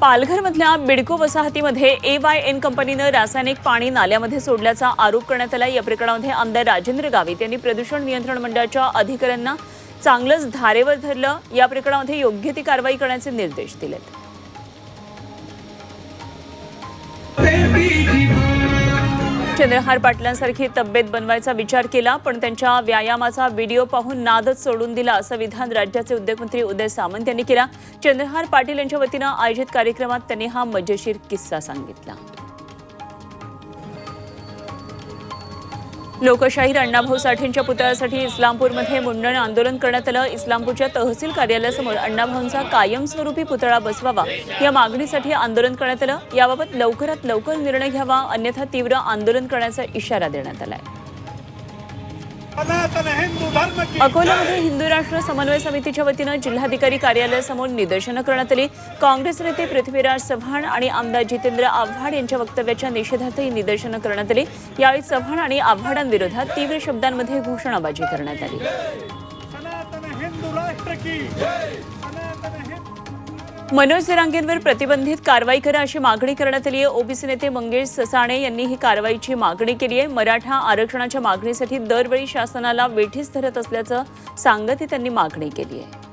पालघरमधल्या बिडको वसाहतीमध्ये ए Y N कंपनीनं रासायनिक पाणी नाल्यामध्ये सोडल्याचा आरोप करण्यात आला. या प्रकरणामध्ये आमदार राजेंद्र गावित यांनी प्रदूषण नियंत्रण मंडळाच्या अधिकाऱ्यांना चांगलंच धारेवर धरलं. या प्रकरणामध्ये योग्य ती कारवाई करण्याचे निर्देश दिलेत. चंद्रहार पाटलांसारखी तब्येत बनवायचा विचार केला पण त्यांच्या व्यायामाचा व्हिडिओ पाहून नादच सोडून दिला असं विधान राज्याचे उद्योगमंत्री उदय सामंत यांनी केला. चंद्रहार पाटील यांच्या वतीनं आयोजित कार्यक्रमात त्यांनी हा मजेशीर किस्सा सांगितला. लोकशाहीर अण्णाभाऊ साठेंच्या पुतळ्यासाठी इस्लामपूरमध्ये मुंडण आंदोलन करण्यात आलं. इस्लामपूरच्या तहसील कार्यालयासमोर अण्णाभाऊंचा कायमस्वरूपी पुतळा बसवावा या मागणीसाठी आंदोलन करण्यात आलं. याबाबत लवकरात लवकर निर्णय घ्यावा अन्यथा तीव्र आंदोलन करण्याचा इशारा देण्यात आलाय. आहे अकोल्यामध्ये हिंदू राष्ट्र समन्वय समितीच्या वतीनं जिल्हाधिकारी कार्यालयासमोर निदर्शनं करण्यात आली. काँग्रेस नेते पृथ्वीराज चव्हाण आणि आमदार जितेंद्र आव्हाड यांच्या वक्तव्याच्या निषेधार्थ ही निदर्शनं करण्यात आली. यावेळी चव्हाण आणि आव्हाडांविरोधात तीव्र शब्दांमध्ये घोषणाबाजी करण्यात आली. मनोज जरांगेंवर प्रतिबंधित कारवाई करा अशी मागणी करण्यात आली आहे. ओबीसी नेते मंगेश ससाणे यांनी ही कारवाईची मागणी केली आहे. मराठा आरक्षणाच्या मागणीसाठी दरवेळी शासनाला वेठीस धरत असल्याचं सांगत ही त्यांनी मागणी केली आहे.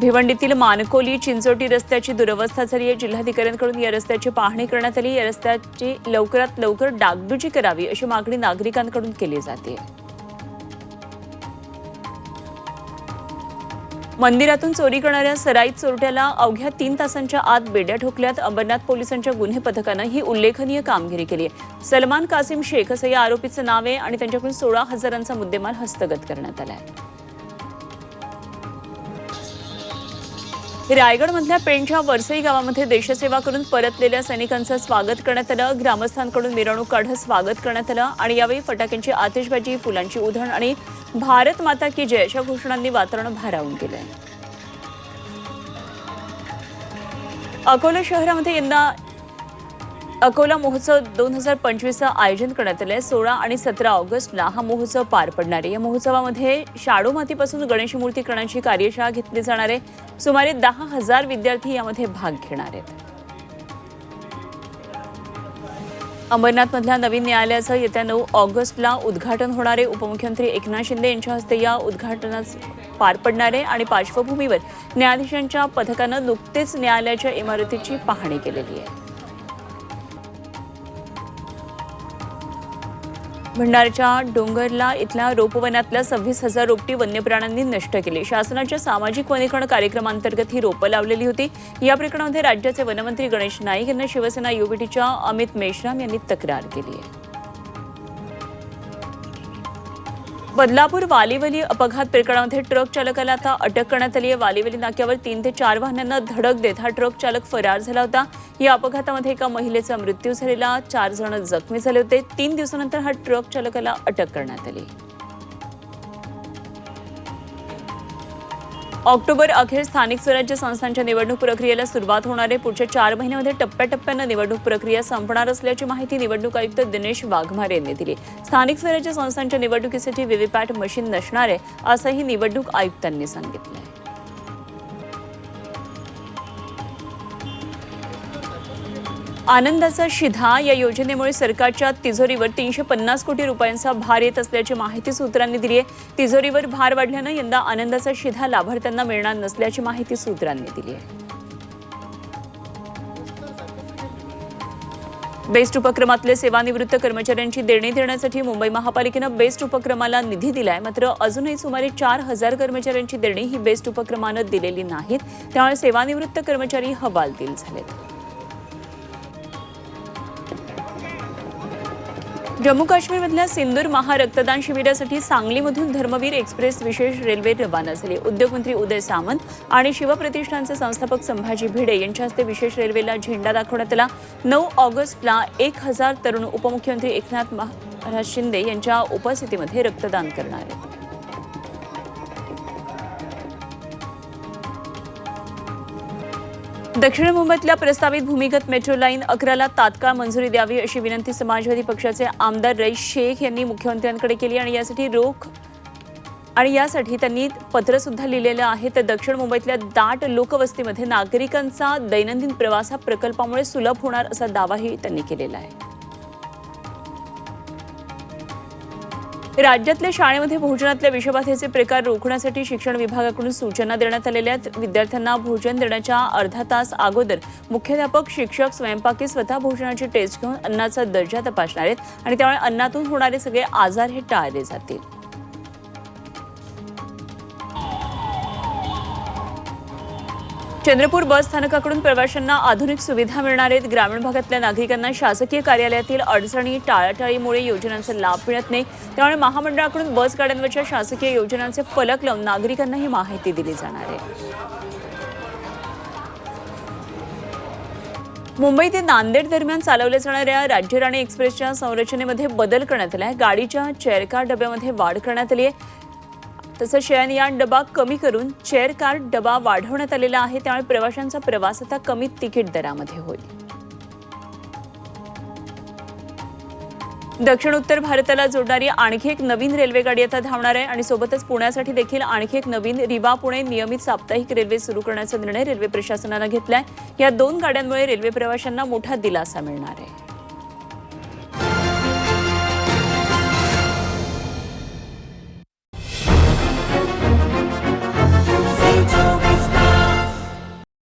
भिवंडीतील मानकोली चिंचोटी रस्त्याची दुरवस्था झाली आहे. जिल्हाधिकाऱ्यांकडून या रस्त्याची पाहणी करण्यात आली. या रस्त्याची लवकरात लवकर डागडुजी करावी अशी मागणी नागरिकांकडून केली जाते. मंदिरातून चोरी करणाऱ्या सराईत चोरट्याला अवघ्या तीन तासांच्या आत बेड्या ठोकल्यात. अंबरनाथ पोलिसांच्या गुन्हे पथकानं ही उल्लेखनीय कामगिरी केली आहे. सलमान कासिम शेख असं या आरोपीचं नाव आहे आणि त्यांच्याकडून सोळा हजारांचा मुद्देमाल हस्तगत करण्यात आला आहे. रायगडमधल्या पेणच्या वरसई गावामध्ये देशसेवा करून परतलेल्या सैनिकांचं स्वागत करण्यात आलं. ग्रामस्थांकडून मिरवणूक काढत स्वागत करण्यात आलं आणि यावेळी फटाक्यांची आतिषबाजी फुलांची उधळण आणि भारत माता की जय अशा घोषणांनी वातावरण भारावून गेलंय. अकोला शहरामध्ये यंदा अकोला महोत्सव दोन हजार पंचवीसचं आयोजन करण्यात आलं आहे सोळा आणि सतरा ऑगस्टला हा महोत्सव पार पडणार आहे. या महोत्सवामध्ये शाडू मातीपासून गणेश मूर्ती करण्याची कार्यशाळा घेतली जाणार आहे. सुमारे दहा हजार विद्यार्थी यामध्ये भाग घेणार आहेत. अंबरनाथमधल्या नवीन न्यायालयाचं येत्या नऊ ऑगस्टला उद्घाटन होणारे उपमुख्यमंत्री एकनाथ शिंदे यांच्या हस्ते या उद्घाटनास पार पडणार आहे आणि पार्श्वभूमीवर न्यायाधीशांच्या पथकानं नुकतेच न्यायालयाच्या इमारतीची पाहणी केलेली आहे. भंडारच्या डोंगरला इथल्या रोपवनातल्या सव्वीस हजार रोपटी वन्यप्राण्यांनी नष्ट केली. शासनाच्या सामाजिक वनीकरण कार्यक्रमांतर्गत ही रोपं लावलेली होती. या प्रकरणामध्ये राज्याचे वनमंत्री गणेश नाईक यांना शिवसेना युबीटीच्या अमित मेश्राम यांनी तक्रार केली आहे. बदलापूर वालीवली अपघात प्रकरणामध्ये ट्रक चालकाला आता अटक करण्यात आली आहे. वालीवली नाक्यावर तीन ते चार वाहनांना धडक देत हा ट्रक चालक फरार झाला होता. या अपघातामध्ये एका महिलेचा मृत्यू झालेला चार जण जखमी झाले होते. तीन दिवसानंतर हा ट्रक चालकाला अटक करण्यात आली. ऑक्टोबर अखेर स्थानिक स्वराज्य संस्थांच्या निवडणूक प्रक्रियेला सुरुवात होणार आहे. पुढच्या चार महिन्यामध्ये टप्प्याटप्प्यानं निवडणूक प्रक्रिया संपणार असल्याची माहिती निवडणूक आयुक्त दिनेश वाघमारे यांनी दिली. स्थानिक स्वराज्य संस्थांच्या निवडणुकीसाठी व्हीव्हीपॅट मशीन नसणार आहे असंही निवडणूक आयुक्तांनी सांगितलं आनंदाचा शिधा या योजनेमुळे सरकारच्या तिजोरीवर तीनशे पन्नास कोटी रुपयांचा भार येत असल्याची माहिती सूत्रांनी दिली आहे. तिजोरीवर भार वाढल्यानं यंदा आनंदाचा शिधा लाभार्थ्यांना मिळणार नसल्याची माहिती सूत्रांनी दिली आहे. बेस्ट उपक्रमातले सेवानिवृत्त कर्मचाऱ्यांची देणी देण्यासाठी मुंबई महापालिकेनं बेस्ट उपक्रमाला निधी दिलाय. मात्र अजूनही सुमारे चार हजार कर्मचाऱ्यांची देणी ही बेस्ट उपक्रमानं दिलेली नाहीत. त्यामुळे सेवानिवृत्त कर्मचारी हवालदिल झालेत. जम्मू काश्मीरमधल्या सिंदूर महारक्तदान शिबिरासाठी सांगलीमधून धर्मवीर एक्सप्रेस विशेष रेल्वे रवाना झाली. उद्योगमंत्री उदय सामंत आणि शिवप्रतिष्ठानचे संस्थापक संभाजी भिडे यांच्या हस्ते विशेष रेल्वेला झेंडा दाखवण्यात आला. नऊ ऑगस्टला एक हजार तरुण उपमुख्यमंत्री एकनाथ महाराज शिंदे यांच्या उपस्थितीमध्ये रक्तदान करणार आहेत. दक्षिण मुंबईतल्या प्रस्तावित भूमिगत मेट्रो लाईन अकराला तात्काळ मंजुरी द्यावी अशी विनंती समाजवादी पक्षाचे आमदार रईस शेख यांनी मुख्यमंत्र्यांकडे केली आणि यासाठी रोख आणि यासाठी त्यांनी पत्र सुद्धा लिहिलेलं आहे. तर दक्षिण मुंबईतल्या दाट लोकवस्तीमध्ये नागरिकांचा दैनंदिन प्रवास हा प्रकल्पामुळे सुलभ होणार असा दावाही त्यांनी केलेला आहे. राज्यातल्या शाळेमध्ये भोजनातल्या विषबाधेचे प्रकार रोखण्यासाठी शिक्षण विभागाकडून सूचना देण्यात आलेल्या आहेत. विद्यार्थ्यांना भोजन देण्याच्या अर्धा तास अगोदर मुख्याध्यापक शिक्षक स्वयंपाकी स्वतः भोजनाची टेस्ट घेऊन अन्नाचा दर्जा तपासणार आहेत. आणि त्यामुळे अन्नातून होणारे सगळे आजार हे टाळले जातील. चंद्रपूर बस स्थानकाकडून प्रवाशांना आधुनिक सुविधा मिळणार आहेत. ग्रामीण भागातल्या नागरिकांना शासकीय कार्यालयातील अडचणी टाळाटाळीमुळे योजनांचा लाभ मिळत नाही. त्यामुळे महामंडळाकडून बस गाड्यांवरच्या शासकीय योजनांचे फलक लावून नागरिकांना ही माहिती दिली जाणार आहे. मुंबई ते नांदेड दरम्यान चालवल्या जाणाऱ्या राज्य राणी एक्सप्रेसच्या संरचनेमध्ये बदल करण्यात आला आहे. गाडीच्या चेअरकार डब्यामध्ये वाढ करण्यात आली आहे. तसंच शयनयान डबा कमी करून चेअर कार डबा वाढवण्यात आलेला आहे. त्यामुळे प्रवाशांचा प्रवास आता कमी तिकीट दरामध्ये होईल. दक्षिण उत्तर भारताला जोडणारी आणखी एक नवीन रेल्वे गाडी आता धावणार आहे आणि सोबतच पुण्यासाठी देखील आणखी एक नवीन रिवा पुणे नियमित साप्ताहिक रेल्वे सुरू करण्याचा निर्णय रेल्वे प्रशासनानं घेतलाय. या दोन गाड्यांमुळे रेल्वे प्रवाशांना मोठा दिलासा मिळणार आहे.